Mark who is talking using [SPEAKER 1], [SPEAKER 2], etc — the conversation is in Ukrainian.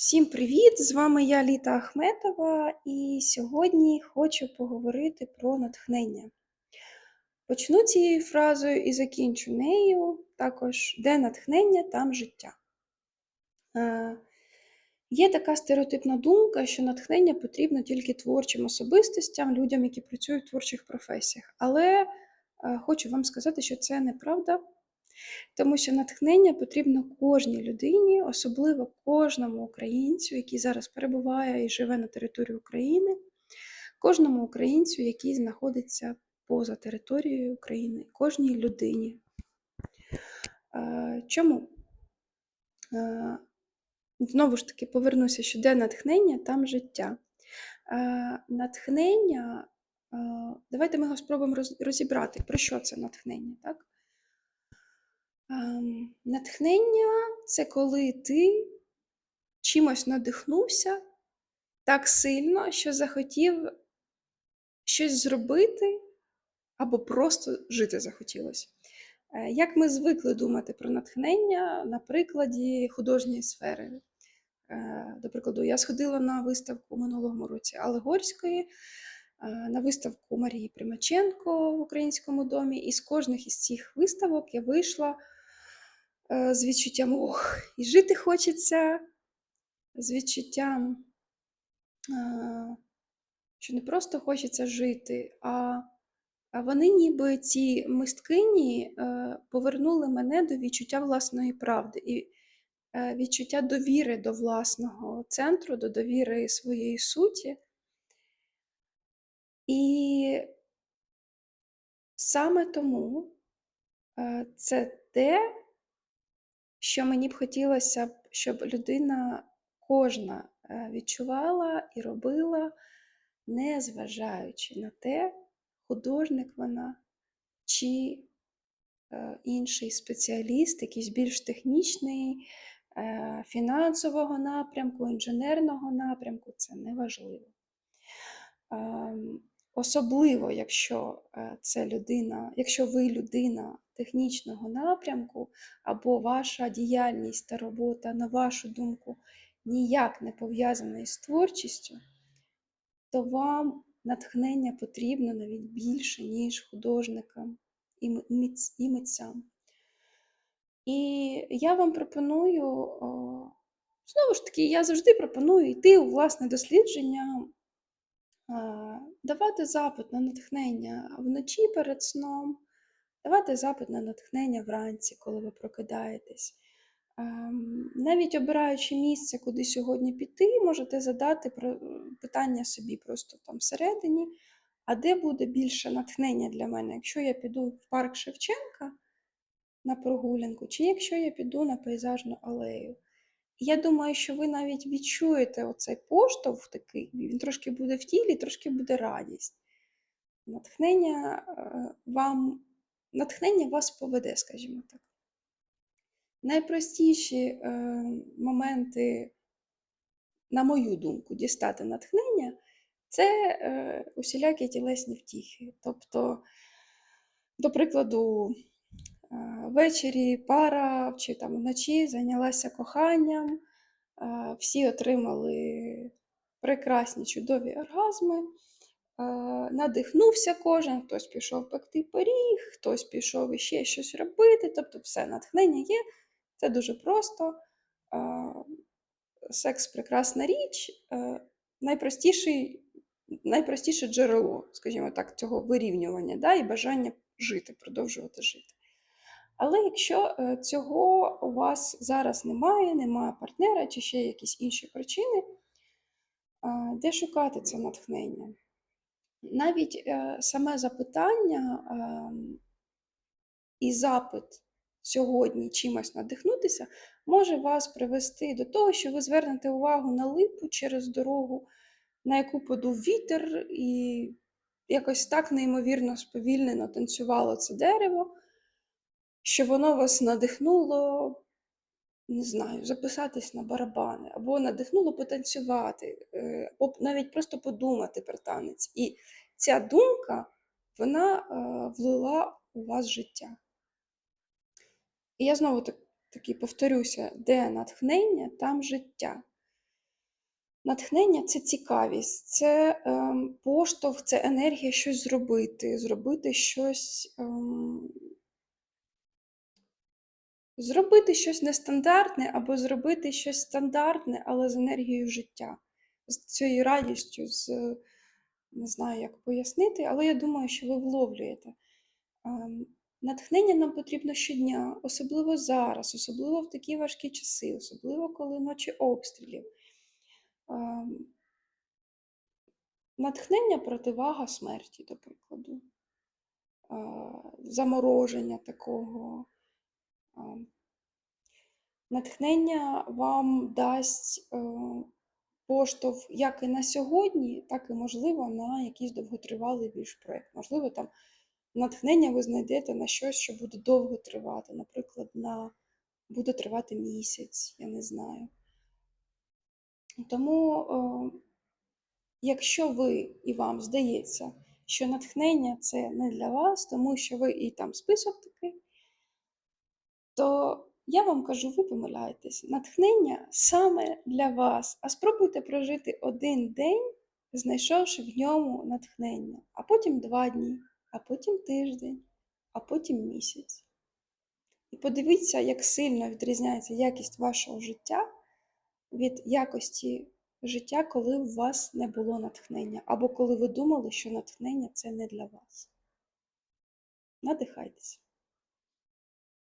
[SPEAKER 1] Всім привіт! З вами я Літа Ахметова, і сьогодні хочу поговорити про натхнення. Почну цією фразою і закінчу нею. Також де натхнення, там життя. Е, Є така стереотипна думка, що натхнення потрібно тільки творчим особистостям, людям, які працюють в творчих професіях. Але е, хочу вам сказати, що це неправда. Тому що натхнення потрібно кожній людині, особливо кожному українцю, який зараз перебуває і живе на території України, кожному українцю, який знаходиться поза територією України, кожній людині. Чому? Знову ж таки, повернуся, що де натхнення, там життя. Натхнення, давайте ми його спробуємо розібрати, про що це натхнення, так? Ем, Натхнення це коли ти чимось надихнувся так сильно, що захотів щось зробити або просто жити захотілося. Е, Як ми звикли думати про натхнення на прикладі художньої сфери. Е, До прикладу, я сходила на виставку минулому році Алегорської, е, на виставку Марії Примаченко в Українському домі, і з кожних із цих виставок я вийшла з відчуттям ох, і жити хочеться, з відчуттям, е, що не просто хочеться жити, а вони, ніби ці мисткині, е, повернули мене до відчуття власної правди і е, відчуття довіри до власного центру, до довіри своєї суті. І саме тому е, це те, що мені б хотілося б, щоб людина кожна е, відчувала і робила, не зважаючи на те, художник вона чи е, інший спеціаліст, якийсь більш технічний, е, фінансового напрямку, інженерного напрямку, це не важливо. Ем, Особливо, якщо е, це людина, якщо ви людина технічного напрямку, або ваша діяльність та робота, на вашу думку, ніяк не пов'язана із творчістю, то вам натхнення потрібно навіть більше, ніж художникам і митцям. І я вам пропоную, знову ж таки, я завжди пропоную йти у власне дослідження, давати запит на натхнення вночі перед сном, давати запит на натхнення вранці, коли ви прокидаєтесь. Ем, Навіть обираючи місце, куди сьогодні піти, можете задати питання собі просто там всередині, а де буде більше натхнення для мене, якщо я піду в парк Шевченка на прогулянку, чи якщо я піду на пейзажну алею. Я думаю, що ви навіть відчуєте оцей поштовх такий, він трошки буде в тілі, трошки буде радість. Натхнення е, вам, натхнення вас поведе, скажімо так. Найпростіші е, моменти, на мою думку, дістати натхнення це е, усілякі тілесні втіхи. Тобто, до прикладу, ввечері пара чи там вночі зайнялася коханням, е, всі отримали прекрасні чудові оргазми. Е, Надихнувся кожен, хтось пішов пекти пиріг, хтось пішов іще щось робити. Тобто, все, натхнення є, це дуже просто. Е, Секс прекрасна річ, е, найпростіший, найпростіше джерело, скажімо так, цього вирівнювання да, і бажання жити, продовжувати жити. Але якщо е, цього у вас зараз немає, немає партнера чи ще якісь інші причини, де шукати це натхнення? Навіть е, саме запитання ем, і запит сьогодні чимось надихнутися може вас привести до того, що ви звернете увагу на липу через дорогу, на яку подув вітер, і якось так неймовірно сповільнено танцювало це дерево, що воно вас надихнуло, не знаю, записатись на барабани, або надихнуло потанцювати, е, або навіть просто подумати про танець. І ця думка, вона е, влила у вас життя. І я знову так, таки повторюся, де натхнення, там життя. Натхнення це цікавість, це, ем, поштовх, це енергія щось зробити, зробити щось, ем зробити щось нестандартне або зробити щось стандартне, але з енергією життя, з цією радістю, з не знаю, як пояснити, але я думаю, що ви вловлюєте. Ем, натхнення нам потрібно щодня, особливо зараз, особливо в такі важкі часи, особливо коли ночі обстрілів. Ем Натхнення противага смерті, до прикладу. Е, замороження такого. Натхнення вам дасть, е, поштовх як і на сьогодні, так і, можливо, на якийсь довготривалий більш проект. Можливо, там натхнення ви знайдете на щось, що буде довго тривати, наприклад, на буде тривати місяць, я не знаю. Тому, е, якщо ви і вам здається, що натхнення це не для вас, тому що ви і там список такий, то я вам кажу, ви помиляєтесь. Натхнення саме для вас. А спробуйте прожити один день, знайшовши в ньому натхнення, а потім два дні, а потім тиждень, а потім місяць. І подивіться, як сильно відрізняється якість вашого життя від якості життя, коли у вас не було натхнення, або коли ви думали, що натхнення це не для вас. Надихайтеся.